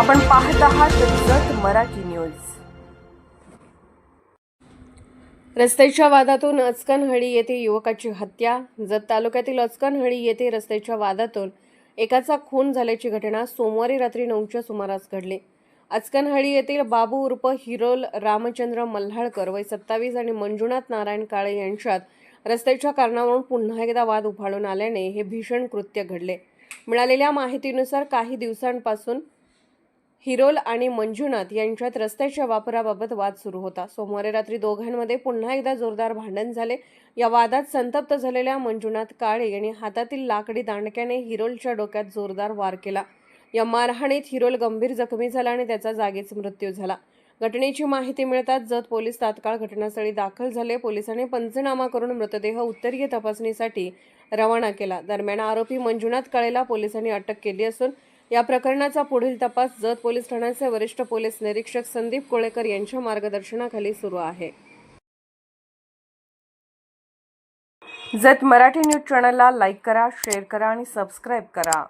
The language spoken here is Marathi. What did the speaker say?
आपण पाहत आहात जत मराठी न्यूज. रस्त्याच्या वादातून अचकनहळी येथे युवकाची हत्या. जत तालुक्यातील अचकनहळी येथे रस्त्याच्या वादातून एकाचा खून झाल्याची घटना सोमवारी रात्री नऊच्या सुमारास घडली. अचकनहळी येथील बाबू उर्फ हिरोल रामचंद्र मल्हाळकर वय सत्तावीस आणि मंजुनाथ नारायण काळे यांच्यात रस्त्याच्या कारणावरून पुन्हा एकदा वाद उफाळून आल्याने हे भीषण कृत्य घडले. मिळालेल्या माहितीनुसार काही दिवसांपासून हिरोल आणि मंजुनाथ यांच्यात रस्त्याच्या वापराबाबत वाद सुरू होता. सोमवारी रात्री दोघांमध्ये पुन्हा एकदा जोरदार भांडण झाले. या वादात संतप्त झालेल्या मंजुनाथ काळे यांनी हातातील लाकडी दांडक्याने हिरोलच्या डोक्यात जोरदार वार केला. या मारहाणीत हिरोल गंभीर जखमी झाला आणि त्याचा जागीच मृत्यू झाला. घटनेची माहिती मिळताच जत पोलीस तात्काळ घटनास्थळी दाखल झाले. पोलिसांनी पंचनामा करून मृतदेह उत्तरीय तपासणीसाठी रवाना केला. दरम्यान आरोपी मंजुनाथ काळेला पोलिसांनी अटक केली असून या प्रकरणाचा पुढील तपास जत पोलीस ठाण्याचे वरिष्ठ पोलीस निरीक्षक संदीप कोळेकर यांच्या मार्गदर्शनाखाली सुरू आहे. जत मराठी न्यूज चॅनलला लाईक करा शेअर करा आणि सबस्क्राईब करा.